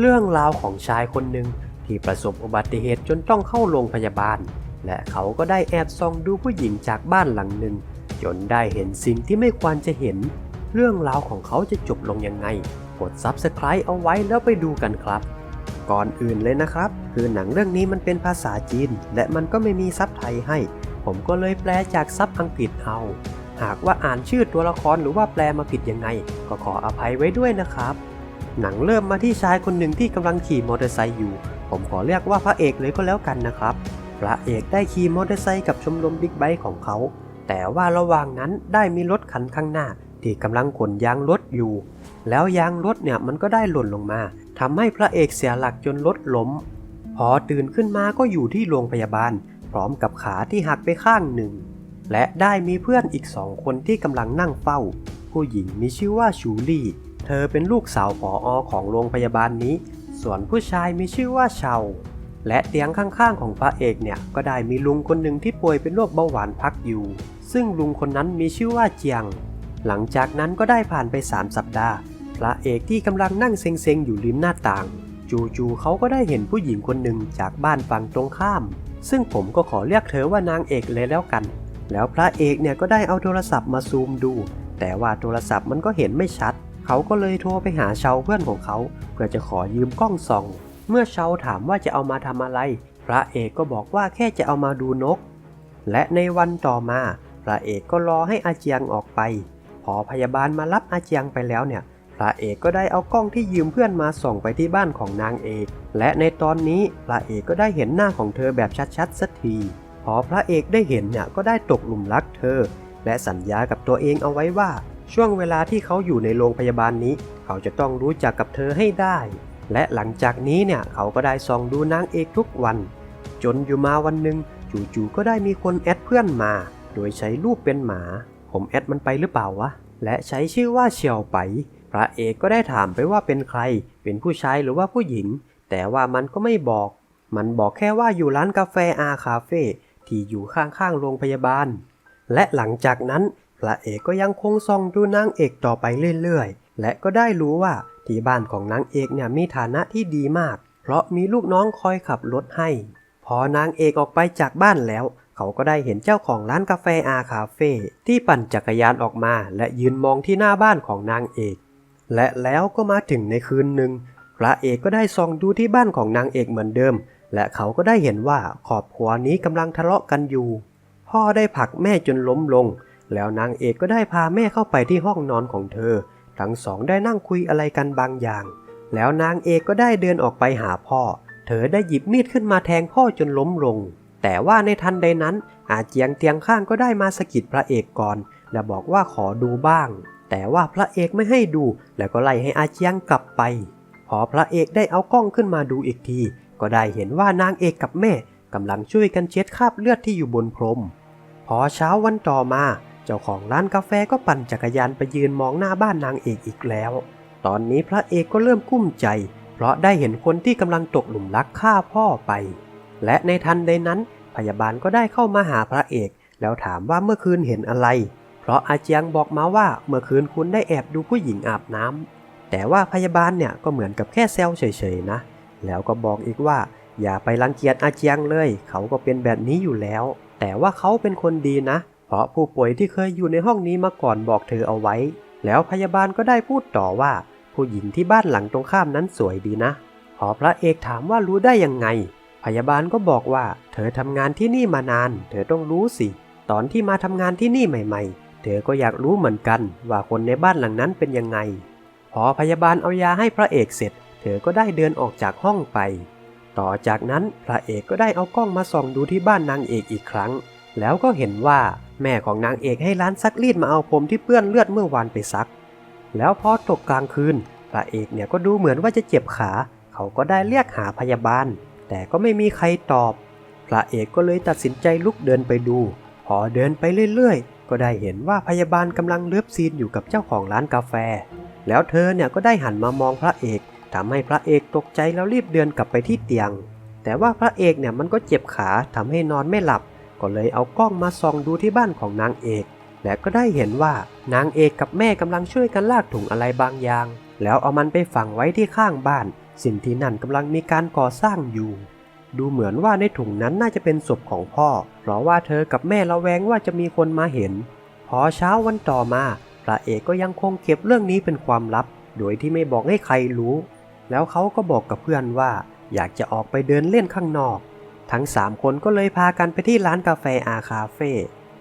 เรื่องราวของชายคนหนึ่งที่ประสบอุบัติเหตุจนต้องเข้าโรงพยาบาล และเขาก็ได้แอบส่องดูผู้หญิงจากบ้านหลังหนึ่ง จนได้เห็นสิ่งที่ไม่ควรจะเห็น เรื่องราวของเขาจะจบลงยังไง กด Subscribe เอาไว้แล้วไปดูกันครับ ก่อนอื่นเลยนะครับ คือหนังเรื่องนี้มันเป็นภาษาจีน และมันก็ไม่มีซับไทยให้ ผมก็เลยแปลจากซับอังกฤษเอา หากว่าอ่านชื่อตัวละครหรือว่าแปลมาผิดยังไง ก็ขออภัยไว้ด้วยนะครับ หนังเริ่มมาที่ชายคนหนึ่งที่กำลังขี่มอเตอร์ไซค์อยู่ ผมขอเรียกว่าพระเอกเลยก็แล้วกันนะครับ พระเอกได้ขี่มอเตอร์ไซค์กับชมรมบิ๊กไบค์ของเขา แต่ว่าระหว่างนั้นได้มีรถคันข้างหน้า ที่กำลังขนยางรถอยู่ แล้วยางรถเนี่ยมันก็ได้หล่นลงมาทำให้พระเอกเสียหลักจนรถล้ม พอตื่นขึ้นมาก็อยู่ที่โรงพยาบาล พร้อมกับขาที่หักไปข้างหนึ่ง และได้มีเพื่อนอีกสองคนที่กำลังนั่งเฝ้า ผู้หญิงมีชื่อว่าชูลี่ เธอเป็นลูกสาวผออของโรงพยาบาลนี้ ส่วนผู้ชายมีชื่อว่าเชา และเตียงข้างๆของพระเอกเนี่ยก็ได้มีลุงคนหนึ่งที่ป่วยเป็นโรคเบาหวานพักอยู่ ซึ่งลุงคนนั้นมีชื่อว่าเจียง หลังจากนั้นก็ได้ผ่านไป 3 สัปดาห์ พระเอกที่กำลังนั่งเซ็งๆอยู่ริมหน้าต่าง จู่ๆเขาก็ได้เห็นผู้หญิงคนหนึ่งจากบ้านฝั่งตรงข้าม ซึ่งผมก็ขอเรียกเธอว่านางเอกเลยแล้วกัน แล้วพระเอกเนี่ยก็ได้เอาโทรศัพท์มาซูมดู แต่ว่าโทรศัพท์มันก็เห็นไม่ชัด เขาก็เลยโทรไปหาเชาเพื่อนของเขา เพื่อจะขอยืมกล้องส่อง เมื่อเชาถามว่าจะเอามาทำอะไร พระเอกก็บอกว่าแค่จะเอามาดูนก และในวันต่อมา พระเอกก็รอให้อาเจียงออกไป พอพยาบาลมารับอาเจียงไปแล้วเนี่ย พระเอกก็ได้เอากล้องที่ยืมเพื่อนมาส่องไปที่บ้านของนางเอก และในตอนนี้พระเอกก็ได้เห็นหน้าของเธอแบบชัดๆสักทีพอพระเอกได้เห็นเนี่ยก็ได้ตกหลุมรักเธอ และสัญญากับตัวเองเอาไว้ว่า ช่วงเวลาที่เขาอยู่ในโรงพยาบาลนี้ เขาจะต้องรู้จักกับเธอให้ได้ และหลังจากนี้เนี่ยเขาก็ได้ส่องดูนางเอกทุกวัน จนอยู่มาวันหนึ่งจู่ๆก็ได้มีคนแอดเพื่อนมา โดยใช้รูปเป็นหมา ผมแอดมันไปหรือเปล่าวะ และใช้ชื่อว่าเฉียวไปพระเอกก็ได้ถามไปว่าเป็นใคร เป็นผู้ชายหรือว่าผู้หญิง แต่ว่ามันก็ไม่บอก มันบอกแค่ว่าอยู่ร้านกาแฟอาคาเฟ่ที่อยู่ข้างๆโรงพยาบาล และหลังจากนั้น พระเอกก็ยังคงส่องดูนางเอกต่อไปเรื่อยๆ และก็ได้รู้ว่าที่บ้านของนางเอกเนี่ยมีฐานะที่ดีมาก เพราะมีลูกน้องคอยขับรถให้ พอนางเอกออกไปจากบ้านแล้ว เขาก็ได้เห็นเจ้าของร้านกาแฟอาคาเฟ่ที่ปั่นจักรยานออกมา และยืนมองที่หน้าบ้านของนางเอก และแล้วก็มาถึงในคืนหนึ่งพระเอกก็ได้ส่องดูที่บ้านของนางเอกเหมือนเดิม และเขาก็ได้เห็นว่าครอบครัวนี้กำลังทะเลาะกันอยู่ พ่อได้ผลักแม่จนล้มลง แล้วนางเอกก็ได้พาแม่เข้าไปที่ห้องนอนของเธอ ทั้งสองได้นั่งคุยอะไรกันบางอย่าง แล้วนางเอกก็ได้เดินออกไปหาพ่อ เธอได้หยิบมีดขึ้นมาแทงพ่อจนล้มลง แต่ว่าในทันใดนั้น อาเจียงเตียงข้างก็ได้มาสะกิดพระเอกก่อน และบอกว่าขอดูบ้าง แต่ว่าพระเอกไม่ให้ดู แล้วก็ไล่ให้อาเจียงกลับไป พอพระเอกได้เอากล้องขึ้นมาดูอีกที ก็ได้เห็นว่านางเอกกับแม่กำลังช่วยกันเช็ดคราบเลือดที่อยู่บนพรม พอเช้าวันต่อมา เจ้าของร้านกาแฟก็ปั่นจักรยานไปยืนมองหน้าบ้านนางเอกอีกแล้ว ตอนนี้พระเอกก็เริ่มกุ้มใจ เพราะได้เห็นคนที่กำลังตกหลุมรักฆ่าพ่อไป และในทันใดนั้น พยาบาลก็ได้เข้ามาหาพระเอก แล้วถามว่าเมื่อคืนเห็นอะไร เพราะอาเจียงบอกมาว่าเมื่อคืนคุณได้แอบดูผู้หญิงอาบน้ำแต่ว่าพยาบาลเนี่ยก็เหมือนกับแค่แซวเฉยๆนะ แล้วก็บอกอีกว่า อย่าไปรังเกียจอาเจียงเลย เขาก็เป็นแบบนี้อยู่แล้ว แต่ว่าเขาเป็นคนดีนะ เพราะผู้ป่วยที่เคยอยู่ในห้องนี้มาก่อนบอกเธอเอาไว้ แล้วพยาบาลก็ได้พูดต่อว่า ผู้หญิงที่บ้านหลังตรงข้ามนั้นสวยดีนะ พอพระเอกถามว่ารู้ได้ยังไง พยาบาลก็บอกว่า เธอทำงานที่นี่มานาน เธอต้องรู้สิ ตอนที่มาทำงานที่นี่ใหม่ ๆ เธอก็อยากรู้เหมือนกัน ว่าคนในบ้านหลังนั้นเป็นยังไง พอพยาบาลเอายาให้พระเอกเสร็จ เธอก็ได้เดินออกจากห้องไป ต่อจากนั้นพระเอกก็ได้เอากล้องมาส่องดูที่บ้านนางเอกอีกครั้ง แล้วก็เห็นว่าแม่ของนางเอกให้ร้านซักรีดมาเอาผมที่เปื้อนเลือดเมื่อวานไปซัก แล้วพอตกกลางคืนพระเอกเนี่ยก็ดูเหมือนว่าจะเจ็บขา เขาก็ได้เรียกหาพยาบาล แต่ก็ไม่มีใครตอบ พระเอกก็เลยตัดสินใจลุกเดินไปดู พอเดินไปเรื่อยๆ ก็ได้เห็นว่าพยาบาลกำลังเลือบซีนอยู่กับเจ้าของร้านกาแฟ แล้วเธอเนี่ยก็ได้หันมามองพระเอกทำให้พระเอกตกใจแล้วรีบเดินกลับไปที่เตียง แต่ว่าพระเอกเนี่ยมันก็เจ็บขาทำให้นอนไม่หลับ ก็เลยเอากล้องมาส่องดูที่บ้านของนางเอก และก็ได้เห็นว่านางเอกกับแม่กำลังช่วยกันลากถุงอะไรบางอย่าง แล้วเอามันไปฝังไว้ที่ข้างบ้าน สิ่งที่นั่นกำลังมีการก่อสร้างอยู่ ดูเหมือนว่าในถุงนั้นน่าจะเป็นศพของพ่อ เพราะว่าเธอกับแม่ระแวงว่าจะมีคนมาเห็น พอเช้าวันต่อมา พระเอกก็ยังคงเก็บเรื่องนี้เป็นความลับ โดยที่ไม่บอกให้ใครรู้ แล้วเขาก็บอกกับเพื่อนว่า อยากจะออกไปเดินเล่นข้างนอก ทั้งสามคนก็เลยพากันไปที่ร้านกาแฟอาคาเฟ่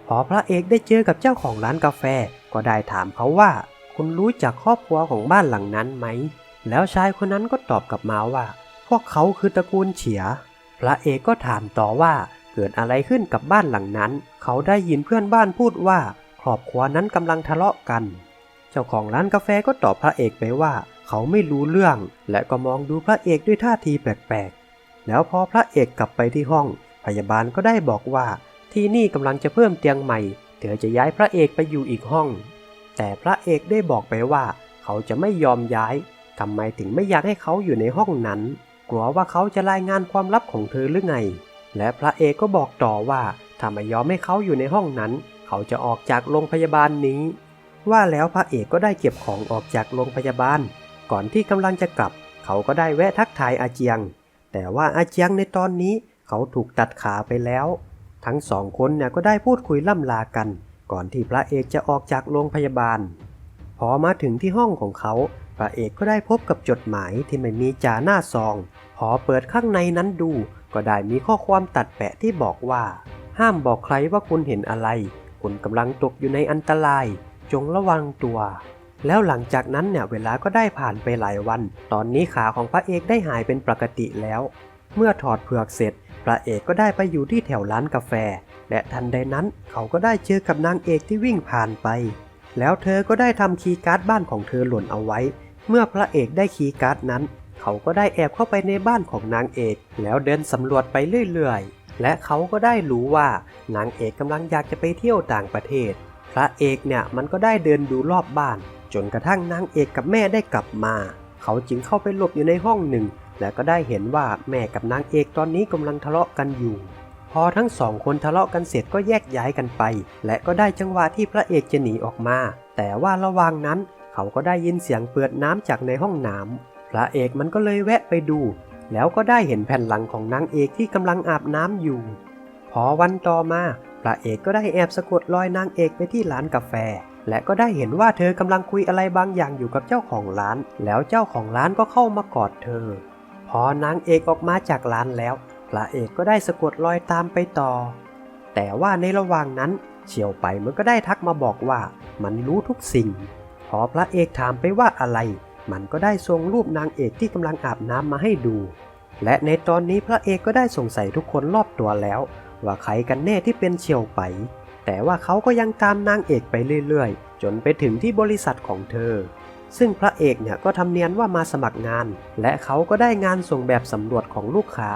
พอพระเอกได้เจอกับเจ้าของร้านกาแฟ ก็ได้ถามเขาว่า คุณรู้จักครอบครัวของบ้านหลังนั้นไหม แล้วชายคนนั้นก็ตอบกลับมาว่า พวกเขาคือตระกูลเฉีย พระเอกก็ถามต่อว่าเกิดอะไรขึ้นกับบ้านหลังนั้น เขาได้ยินเพื่อนบ้านพูดว่า ครอบครัวนั้นกำลังทะเลาะกัน เจ้าของร้านกาแฟก็ตอบพระเอกไปว่า เขาไม่รู้เรื่อง และก็มองดูพระเอกด้วยท่าทีแปลกๆ แล้วพอพระเอกกลับไปที่ห้อง พยาบาลก็ได้บอกว่า ที่นี่กำลังจะเพิ่มเตียงใหม่เธอจะย้ายพระเอกไปอยู่อีกห้อง แต่พระเอกได้บอกไปว่า เขาจะไม่ยอมย้ายทำไมถึงไม่อยากให้เขาอยู่ในห้องนั้น กลัวว่าเขาจะรายงานความลับของเธอหรือไง และพระเอกก็บอกต่อว่าถ้าไม่ยอมให้เขาอยู่ในห้องนั้น เขาจะออกจากโรงพยาบาลนี้ ว่าแล้วพระเอกก็ได้เก็บของออกจากโรงพยาบาล ก่อนที่กำลังจะกลับ เขาก็ได้แวะทักทายอาเจียง แต่ว่าอาเจียงในตอนนี้เขาถูกตัดขาไปแล้ว ทั้งสองคนเนี่ยก็ได้พูดคุยล่ำลากัน ก่อนที่พระเอกจะออกจากโรงพยาบาล พอมาถึงที่ห้องของเขา พระเอกก็ได้พบกับจดหมายที่ไม่มีจ่าหน้าซอง พอเปิดข้างในนั้นดู ก็ได้มีข้อความตัดแปะที่บอกว่า ห้ามบอกใครว่าคุณเห็นอะไร คุณกำลังตกอยู่ในอันตราย จงระวังตัว แล้วหลังจากนั้นเนี่ยเวลาก็ได้ผ่านไปหลายวัน ตอนนี้ขาของพระเอกได้หายเป็นปกติแล้ว เมื่อถอดเผือกเสร็จ พระเอกก็ได้ไปอยู่ที่แถวร้านกาแฟ และทันใดนั้นเขาก็ได้เจอกับนางเอกที่วิ่งผ่านไป แล้วเธอก็ได้ทำคีย์การ์ดบ้านของเธอหล่นเอาไว้ เมื่อพระเอกได้คีย์การ์ดนั้น เขาก็ได้แอบเข้าไปในบ้านของนางเอก แล้วเดินสำรวจไปเรื่อยๆ และเขาก็ได้รู้ว่านางเอกกำลังอยากจะไปเที่ยวต่างประเทศ พระเอกเนี่ยมันก็ได้เดินดูรอบบ้าน จนกระทั่งนางเอกกับแม่ได้กลับมา เขาจึงเข้าไปหลบอยู่ในห้องหนึ่ง และก็ได้เห็นว่าแม่กับนางเอกตอนนี้กำลังทะเลาะกันอยู่ พอทั้งสองคนทะเลาะกันเสร็จก็แยกย้ายกันไป และก็ได้จังหวะที่พระเอกจะหนีออกมา แต่ว่าระหว่างนั้น เขาก็ได้ยินเสียงเปิดน้ำจากในห้องน้ำพระเอกมันก็เลยแวะไปดู แล้วก็ได้เห็นแผ่นหลังของนางเอกที่กำลังอาบน้ำอยู่ พอวันต่อมาพระเอกก็ได้แอบสะกดรอยนางเอกไปที่ร้านกาแฟ และก็ได้เห็นว่าเธอกำลังคุยอะไรบางอย่างอยู่กับเจ้าของร้าน แล้วเจ้าของร้านก็เข้ามากอดเธอ พอนางเอกออกมาจากร้านแล้ว พระเอกก็ได้สะกดรอยตามไปต่อ แต่ว่าในระหว่างนั้นเฉียวไปมันก็ได้ทักมาบอกว่า มันรู้ทุกสิ่ง พอพระเอกถามไปว่าอะไร มันก็ได้ส่งรูปนางเอกที่กำลังอาบน้ำมาให้ดู และในตอนนี้พระเอกก็ได้สงสัยทุกคนรอบตัวแล้ว ว่าใครกันแน่ที่เป็นเฉียวไป แต่ว่าเขาก็ยังตามนางเอกไปเรื่อยๆ จนไปถึงที่บริษัทของเธอ ซึ่งพระเอกเนี่ยก็ทำเนียนว่ามาสมัครงาน และเขาก็ได้งานส่งแบบสำรวจของลูกค้า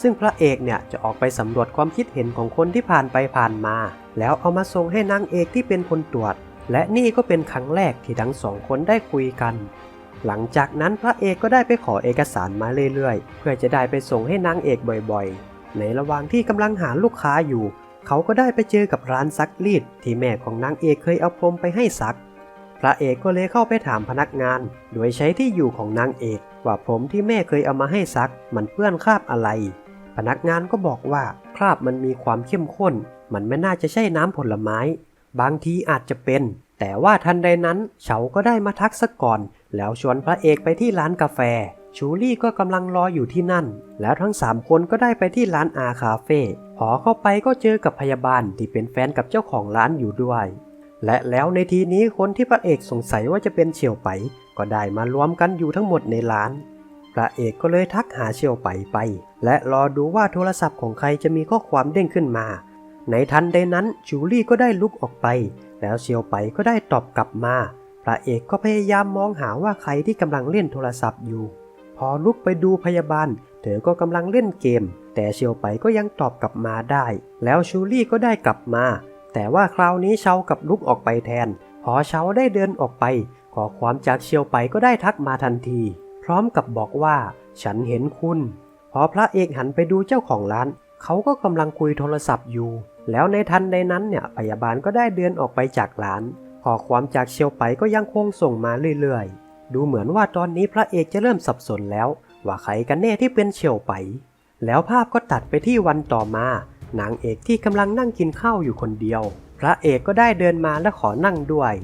ซึ่งพระเอกเนี่ยจะออกไปสำรวจความคิดเห็นของคนที่ผ่านไปผ่านมา แล้วเอามาส่งให้นางเอกที่เป็นคนตรวจ และนี่ก็เป็นครั้งแรกที่ทั้งสองคนได้คุยกัน หลังจากนั้นพระเอกก็ได้ไปขอเอกสารมาเรื่อยๆ เพื่อจะได้ไปส่งให้นางเอกบ่อยๆ ในระหว่างที่กำลังหาลูกค้าอยู่ เขาก็ได้ไปเจอกับร้านซักรีดที่แม่ของนางเอกเคยเอาพรมไปให้ซัก พระเอกก็เลยเข้าไปถามพนักงาน โดยใช้ที่อยู่ของนางเอก ว่าผมที่แม่เคยเอามาให้ซัก มันเปื้อนคราบอะไร พนักงานก็บอกว่าคราบมันมีความเข้มข้น มันไม่น่าจะใช่น้ำผลไม้ บางทีอาจจะเป็น แต่ว่าทันใดนั้นเฉาก็ได้มาทักซะก่อน แล้วชวนพระเอกไปที่ร้านกาแฟชูลี่ก็กำลังรออยู่ที่นั่น แล้วทั้งสามคนก็ได้ไปที่ร้านอาคาเฟ่ อเข้าไปก็เจอกับพยาบาลที่เป็นแฟนกับเจ้าของร้านอยู่ด้วย และแล้วในทีนี้คนที่พระเอกสงสัยว่าจะเป็นเฉียวไป ก็ได้มารวมกันอยู่ทั้งหมดในร้าน พระเอกก็เลยทักหาเฉียวไปไป และรอดูว่าโทรศัพท์ของใครจะมีข้อความเด้งขึ้นมา ในทันใดนั้นจูลี่ก็ได้ลุกออกไป แล้วเฉียวไปก็ได้ตอบกลับมา พระเอกก็พยายามมองหาว่าใครที่กำลังเล่นโทรศัพท์อยู่ พอลุกไปดูพยาบาล เธอก็กำลังเล่นเกม แต่เฉียวไปก็ยังตอบกลับมาได้ แล้วชูลี่ก็ได้กลับมา แต่ว่าคราวนี้เชากับลุกออกไปแทน พอเชาได้เดินออกไป ขอความจากเชียวไปก็ได้ทักมาทันที พร้อมกับบอกว่า ฉันเห็นคุณ พอพระเอกหันไปดูเจ้าของร้าน เขาก็กำลังคุยโทรศัพท์อยู่ แล้วในทันใดนั้นเนี่ยพยาบาลก็ได้เดินออกไปจากร้านขอความจากเชียวไปก็ยังคงส่งมาเรื่อยๆ ดูเหมือนว่าตอนนี้พระเอกจะเริ่มสับสนแล้ว ว่าใครกันแน่ที่เป็นเฉียวไป แล้วภาพก็ตัดไปที่วันต่อมานางเอกที่กำลังนั่งกินข้าวอยู่คนเดียว พระเอกก็ได้เดินมาและขอนั่งด้วย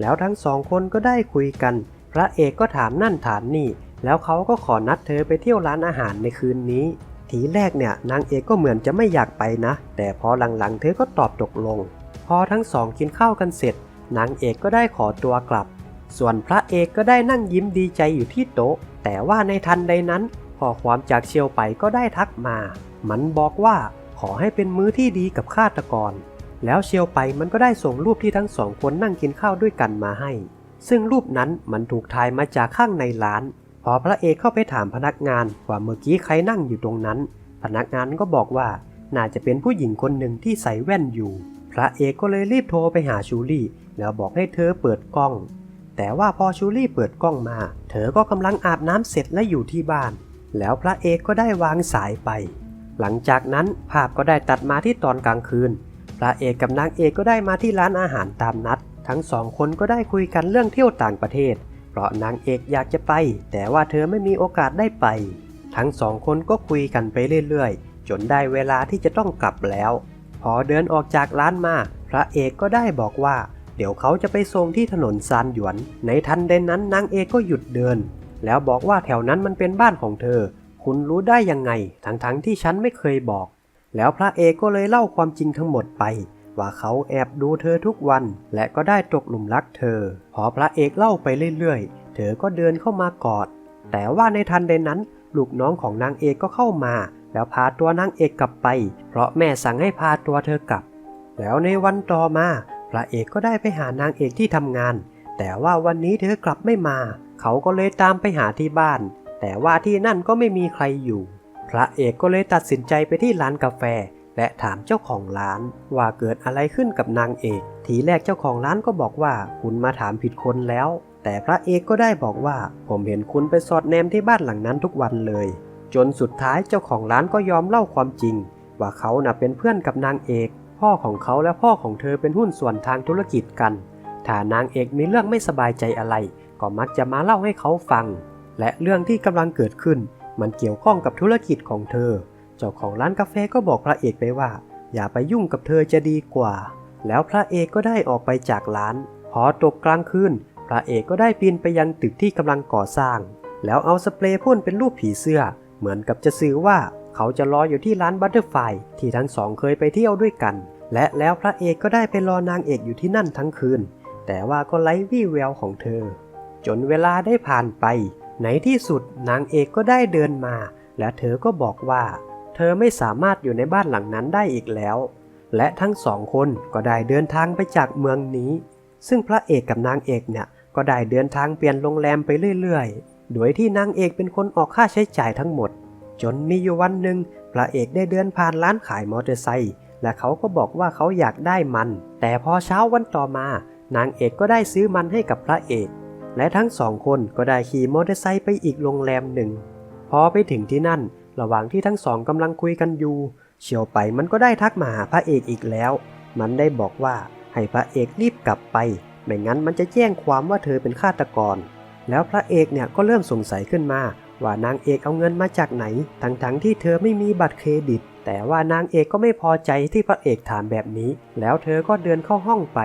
แล้วทั้งสองคนก็ได้คุยกัน พระเอกก็ถามนั่นถามนี่ แล้วเขาก็ขอนัดเธอไปเที่ยวร้านอาหารในคืนนี้ ทีแรกเนี่ยนางเอกก็เหมือนจะไม่อยากไปนะ แต่พอหลังๆ เธอก็ตอบตกลง พอทั้งสองกินข้าวกันเสร็จนางเอกก็ได้ขอตัวกลับ ส่วนพระเอกก็ได้นั่งยิ้มดีใจอยู่ที่โต๊ะ แต่ว่าในทันใดนั้นพอความจากเชียวไปก็ได้ทักมา มันบอกว่าขอให้เป็นมื้อที่ดีกับฆาตกร แล้วเชียวไปมันก็ได้ส่งรูปที่ทั้งสองคนนั่งกินข้าวด้วยกันมาให้ ซึ่งรูปนั้นมันถูกถ่ายมาจากข้างในร้าน พอพระเอกเข้าไปถามพนักงานว่าเมื่อกี้ใครนั่งอยู่ตรงนั้น พนักงานก็บอกว่าน่าจะเป็นผู้หญิงคนหนึ่งที่ใส่แว่นอยู่ พระเอกก็เลยรีบโทรไปหาชูลี่ แล้วบอกให้เธอเปิดกล้อง แต่ว่าพอชูลี่เปิดกล้องมา เธอก็กำลังอาบน้ำเสร็จและอยู่ที่บ้าน แล้วพระเอกก็ได้วางสายไป หลังจากนั้นภาพก็ได้ตัดมาที่ตอนกลางคืน พระเอกกับนางเอกก็ได้มาที่ร้านอาหารตามนัด ทั้งสองคนก็ได้คุยกันเรื่องเที่ยวต่างประเทศ เพราะนางเอกอยากจะไป แต่ว่าเธอไม่มีโอกาสได้ไป ทั้งสองคนก็คุยกันไปเรื่อยๆ จนได้เวลาที่จะต้องกลับแล้ว พอเดินออกจากร้านมา พระเอกก็ได้บอกว่า เดี๋ยวเขาจะไปส่งที่ถนนซานหยวน ในทันใดนั้นนางเอกก็หยุดเดิน แล้วบอกว่าแถวนั้นมันเป็นบ้านของเธอ คุณรู้ได้ยังไง ทั้งๆทที่ฉันไม่เคยบอก แล้วพระเอกก็เลยเล่าความจริงทั้งหมดไป ว่าเขาแอบดูเธอทุกวัน และก็ได้ตกหลุมรักเธอ พอพระเอกเล่าไปเรื่อยๆ เธอก็เดินเข้ามากอด แต่ว่าในทันใดนั้น ลูกน้องของนางเอกก็เข้ามา แล้วพาตัวนางเอกกลับไป เพราะแม่สั่งให้พาตัวเธอกลับ แล้วในวันต่อมา พระเอกก็ได้ไปหานางเอกที่ทำงาน แต่ว่าวันนี้เธอกลับไม่มา เขาก็เลยตามไปหาที่บ้าน แต่ว่าที่นั่นก็ไม่มีใครอยู่ พระเอกก็เลยตัดสินใจไปที่ร้านกาแฟ และถามเจ้าของร้าน ว่าเกิดอะไรขึ้นกับนางเอก ทีแรกเจ้าของร้านก็บอกว่าคุณมาถามผิดคนแล้ว แต่พระเอกก็ได้บอกว่า ผมเห็นคุณไปสอดแนมที่บ้านหลังนั้นทุกวันเลย จนสุดท้ายเจ้าของร้านก็ยอมเล่าความจริง ว่าเขาน่ะเป็นเพื่อนกับนางเอก พ่อของเขาและพ่อของเธอเป็นหุ้นส่วนทางธุรกิจกัน ถ้านางเอกมีเรื่องไม่สบายใจอะไร ก็มักจะมาเล่าให้เขาฟัง และเรื่องที่กำลังเกิดขึ้น มันเกี่ยวข้องกับธุรกิจของเธอ เจ้าของร้านกาแฟก็บอกพระเอกไปว่า อย่าไปยุ่งกับเธอจะดีกว่า แล้วพระเอกก็ได้ออกไปจากร้าน พอตกกลางคืน พระเอกก็ได้ปีนไปยังตึกที่กำลังก่อสร้าง แล้วเอาสเปรย์พ่นเป็นรูปผีเสื้อ เหมือนกับจะสื่อว่า เขาจะรออยู่ที่ร้านบัตเตอร์ไฟที่ทั้งสองเคยไปเที่ยวด้วยกัน และแล้วพระเอกก็ได้ไปรอนางเอกอยู่ที่นั่นทั้งคืน แต่ว่าก็ไร้วี่แววของเธอ จนเวลาได้ผ่านไป ในที่สุดนางเอกก็ได้เดินมา และเธอก็บอกว่า เธอไม่สามารถอยู่ในบ้านหลังนั้นได้อีกแล้ว และทั้งสองคนก็ได้เดินทางไปจากเมืองนี้ ซึ่งพระเอกกับนางเอกเนี่ยก็ได้เดินทางเปลี่ยนโรงแรมไปเรื่อยๆ โดยที่นางเอกเป็นคนออกค่าใช้จ่ายทั้งหมด จนมีอยู่วันหนึ่งพระเอกได้เดินผ่านร้านขายมอเตอร์ไซค์และเขาก็บอกว่าเขาอยากได้มัน แต่พอเช้าวันต่อมา นางเอกก็ได้ซื้อมันให้กับพระเอก และทั้งสองคนก็ได้ขี่มอเตอร์ไซค์ไปอีกโรงแรมหนึ่ง พอไปถึงที่นั่น ระหว่างที่ทั้งสองกำลังคุยกันอยู่ เฉียวไปมันก็ได้ทักมาหาพระเอกอีกแล้ว มันได้บอกว่าให้พระเอกรีบกลับไป ไม่งั้นมันจะแจ้งความว่าเธอเป็นฆาตกร แล้วพระเอกเนี่ยก็เริ่มสงสัยขึ้นมา ว่านางเอกเอาเงินมาจากไหน ทั้งๆที่เธอไม่มีบัตรเครดิต แต่ว่านางเอกก็ไม่พอใจที่พระเอกถามแบบนี้ แล้วเธอก็เดินเข้าห้องไป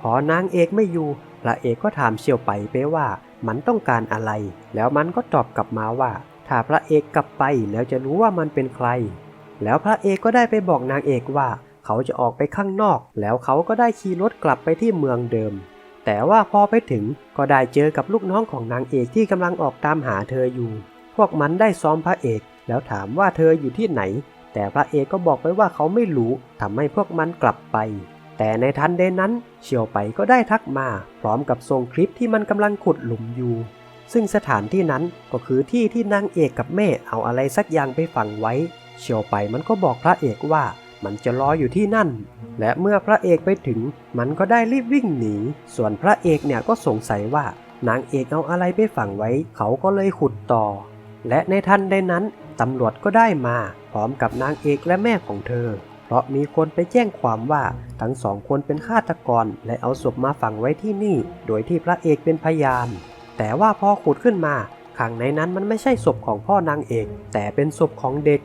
พอนางเอกไม่อยู่ พระเอกก็ถามเฉียวไปไปว่า มันต้องการอะไร แล้วมันก็ตอบกลับมาว่า ถ้าพระเอกกลับไปแล้วจะรู้ว่ามันเป็นใคร แล้วพระเอกก็ได้ไปบอกนางเอกว่า เขาจะออกไปข้างนอก แล้วเขาก็ได้ขี่รถกลับไปที่เมืองเดิมแต่ว่าพอไปถึงก็ได้เจอกับลูกน้องของนางเอกที่กำลังออกตามหาเธออยู่ วกมันได้ซ้อมพระเอก แล้วถามว่าเธออยู่ที่ไหน แต่พระเอกก็บอกไปว่าเขาไม่รู้ทำให้พวกมันกลับไป แต่ในทันใดนั้นเฉียวไปก็ได้ทักมา พร้อมกับส่งคลิปที่มันกำลังขุดหลุมอยู่ ซึ่งสถานที่นั้นก็คือที่ที่นางเอกกับแม่เอาอะไรสักอย่างไปฝังไว้ เฉียวไปมันก็บอกพระเอกว่ามันจะรออยู่ที่นั่น และเมื่อพระเอกไปถึง มันก็ได้รีบวิ่งหนี ส่วนพระเอกเนี่ยก็สงสัยว่านางเอกเอาอะไรไปฝังไว้ เขาก็เลยขุดต่อ และในทันใดนั้นตำรวจก็ได้มาพร้อมกับนางเอกและแม่ของเธอ เพราะมีคนไปแจ้งความว่าทั้งสองคนเป็นฆาตกร และเอาศพมาฝังไว้ที่นี่ โดยที่พระเอกเป็นพยาน แต่ว่าพอขุดขึ้นมาข้างในนั้นมันไม่ใช่ศพของพ่อนางเอก แต่เป็นศพของเด็ก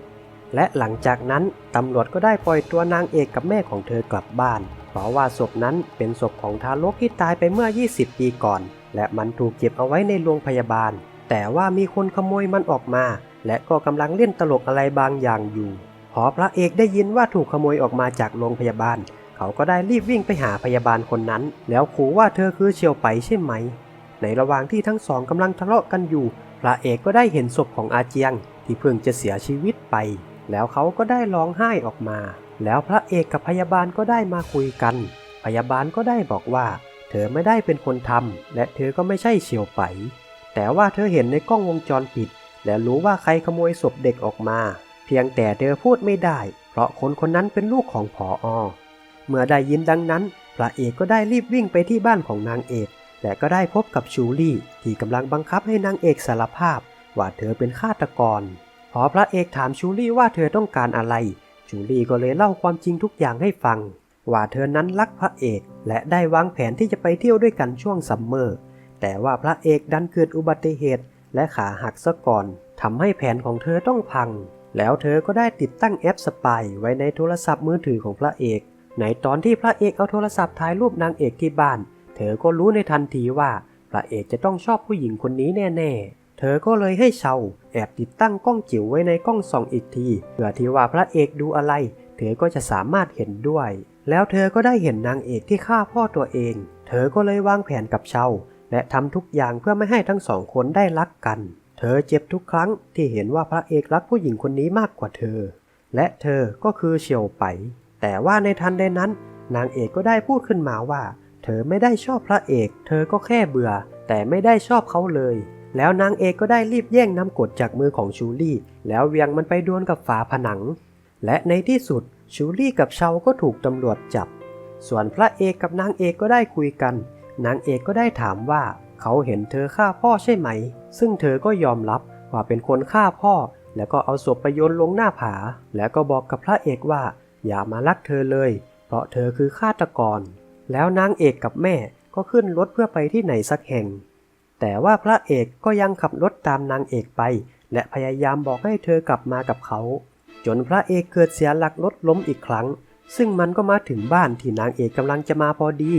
และหลังจากนั้นตำรวจก็ได้ปล่อยตัวนางเอกกับแม่ของเธอกลับบ้าน เพราะว่าศพนั้นเป็นศพของทารกที่ตายไปเมื่อ 20 ปีก่อน และมันถูกเก็บเอาไว้ในโรงพยาบาล แต่ว่ามีคนขโมยมันออกมา และก็กำลังเล่นตลกอะไรบางอย่างอยู่ พอพระเอกได้ยินว่าถูกขโมยออกมาจากโรงพยาบาล เขาก็ได้รีบวิ่งไปหาพยาบาลคนนั้น แล้วขู่ว่าเธอคือเชียวไปใช่ไหม ในระหว่างที่ทั้งสองกำลังทะเลาะกันอยู่ พระเอกก็ได้เห็นศพของอาเจียง ที่เพิ่งจะเสียชีวิตไป แล้วเขาก็ได้ร้องไห้ออกมา แล้วพระเอกกับพยาบาลก็ได้มาคุยกัน พยาบาลก็ได้บอกว่า เธอไม่ได้เป็นคนทำและเธอก็ไม่ใช่เฉียวไป แต่ว่าเธอเห็นในกล้องวงจรปิด และรู้ว่าใครขโมยศพเด็กออกมา เพียงแต่เธอพูดไม่ได้ เพราะคนคนนั้นเป็นลูกของผออเมื่อได้ยินดังนั้น พระเอกก็ได้รีบวิ่งไปที่บ้านของนางเอก และก็ได้พบกับชูลี่ที่กำลังบังคับให้นางเอกสารภาพ ว่าเธอเป็นฆาตกร พอพระเอกถามชูลี่ว่าเธอต้องการอะไร ชูลี่ก็เลยเล่าความจริงทุกอย่างให้ฟัง ว่าเธอนั้นรักพระเอก และได้วางแผนที่จะไปเที่ยวด้วยกันช่วงซัมเมอร์ แต่ว่าพระเอกดันเกิดอุบัติเหตุและขาหักซะก่อนทำให้แผนของเธอต้องพัง แล้วเธอก็ได้ติดตั้งแอปสปายไว้ในโทรศัพท์มือถือของพระเอก ในตอนที่พระเอกเอาโทรศัพท์ถ่ายรูปนางเอกที่บ้าน เธอก็รู้ในทันทีว่าพระเอกจะต้องชอบผู้หญิงคนนี้แน่ ๆ เธอก็เลยให้เชาแอบติดตั้งกล้องจิ๋วไว้ในกล้องส่องอีกทีเพื่อที่ว่าพระเอกดูอะไร เธอก็จะสามารถเห็นด้วย แล้วเธอก็ได้เห็นนางเอกที่ฆ่าพ่อตัวเอง เธอก็เลยวางแผนกับเชา และทำทุกอย่างเพื่อไม่ให้ทั้งสองคนได้รักกัน เธอเจ็บทุกครั้งที่เห็นว่าพระเอกรักผู้หญิงคนนี้มากกว่าเธอ และเธอก็คือเฉียวไป แต่ว่าในทันใดนั้น นางเอกก็ได้พูดขึ้นมาว่า เธอไม่ได้ชอบพระเอก เธอก็แค่เบื่อ แต่ไม่ได้ชอบเขาเลย แล้วนางเอกก็ได้รีบแย่งน้ำกดจากมือของชูลี่ แล้วเวียงมันไปดวลกับฝาผนัง และในที่สุดชูลี่กับเชาก็ถูกตำรวจจับ ส่วนพระเอกกับนางเอกก็ได้คุยกัน นางเอกก็ได้ถามว่าเขาเห็นเธอฆ่าพ่อใช่ไหม ซึ่งเธอก็ยอมรับว่าเป็นคนฆ่าพ่อ แล้วก็เอาศพไปโยนลงหน้าผา แล้วก็บอกกับพระเอกว่า อย่ามารักเธอเลย เพราะเธอคือฆาตกร แล้วนางเอกกับแม่ก็ขึ้นรถเพื่อไปที่ไหนสักแห่ง แต่ว่าพระเอกก็ยังขับรถตามนางเอกไป และพยายามบอกให้เธอกลับมากับเขา จนพระเอกเกิดเสียหลักรถล้มอีกครั้ง ซึ่งมันก็มาถึงบ้านที่นางเอกกำลังจะมาพอดี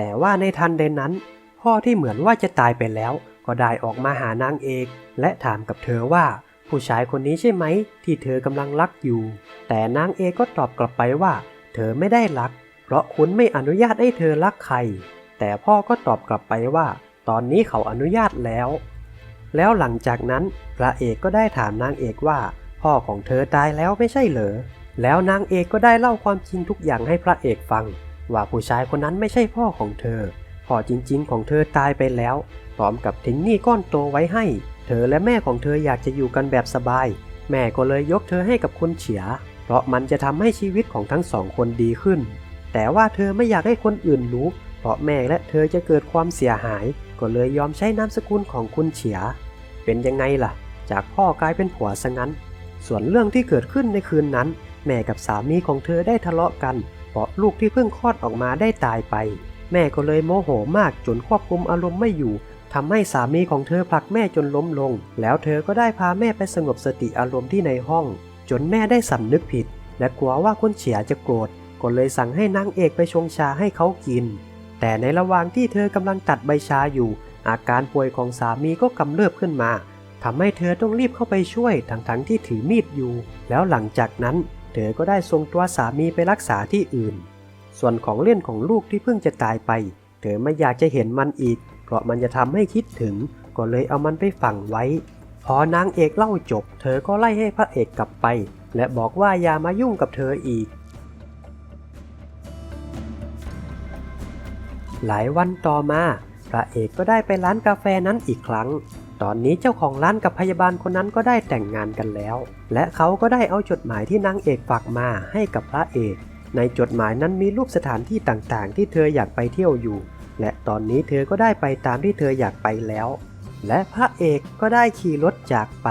แต่ว่าในทันใดนั้น พ่อที่เหมือนว่าจะตายไปแล้ว ก็ได้ออกมาหานางเอก และถามกับเธอว่า ผู้ชายคนนี้ใช่ไหม ที่เธอกำลังรักอยู่ แต่นางเอกก็ตอบกลับไปว่า เธอไม่ได้รัก เพราะคุณไม่อนุญาตให้เธอรักใคร แต่พ่อก็ตอบกลับไปว่า ตอนนี้เขาอนุญาตแล้ว แล้วหลังจากนั้นพระเอกก็ได้ถามนางเอกว่า พ่อของเธอตายแล้วไม่ใช่เหรอแล้วนางเอกก็ได้เล่าความจริงทุกอย่างให้พระเอกฟัง ว่าผู้ชายคนนั้นไม่ใช่พ่อของเธอ พ่อจริงๆ ของเธอตายไปแล้วพร้อมกับทิ้งหนี้ก้อนโตไว้ให้ เธอและแม่ของเธออยากจะอยู่กันแบบสบาย แม่ก็เลยยกเธอให้กับคุณเฉีย เพราะมันจะทำให้ชีวิตของทั้งสองคนดีขึ้น แต่ว่าเธอไม่อยากให้คนอื่นรู้ เพราะแม่และเธอจะเกิดความเสียหาย ก็เลยยอมใช้นามสกุลของคุณเฉีย เป็นยังไงล่ะ จากพ่อกลายเป็นผัวซะงั้น ส่วนเรื่องที่เกิดขึ้นในคืนนั้น แม่กับสามีของเธอได้ทะเลาะกันาะลูกที่เพิ่งคลอดออกมาได้ตายไป แม่ก็เลยโมโหมากจนควบคุมอารมณ์ไม่อยู่ทำให้สามีของเธอผลักแม่จนล้มลง แล้วเธอก็ได้พาแม่ไปสงบสติอารมณ์ที่ในห้อง จนแม่ได้สำนึกผิด และกลัวว่าคุณเฉียจะโกรธ ก็เลยสั่งให้นางเอกไปชงชาให้เขากิน แต่ในระหว่างที่เธอกำลังตัดใบชาอยู่ อาการป่วยของสามีก็กำเริบขึ้นมาทำให้เธอต้องรีบเข้าไปช่วยทั้งๆที่ถือมีดอยู่ แล้วหลังจากนั้น เธอก็ได้ส่งตัวสามีไปรักษาที่อื่น ส่วนของเล่นของลูกที่เพิ่งจะตายไป เธอไม่อยากจะเห็นมันอีก เพราะมันจะทำให้คิดถึง ก็เลยเอามันไปฝังไว้ พอนางเอกเล่าจบ เธอก็ไล่ให้พระเอกกลับไป และบอกว่าอย่ามายุ่งกับเธออีก หลายวันต่อมา พระเอกก็ได้ไปร้านกาแฟนั้นอีกครั้ง ตอนนี้เจ้าของร้านกับพยาบาลคนนั้นก็ได้แต่งงานกันแล้ว และเขาก็ได้เอาจดหมายที่นางเอกฝากมาให้กับพระเอก ในจดหมายนั้นมีรูปสถานที่ต่างๆ ที่เธออยากไปเที่ยวอยู่ และตอนนี้เธอก็ได้ไปตามที่เธออยากไปแล้ว และพระเอกก็ได้ขี่รถจากไป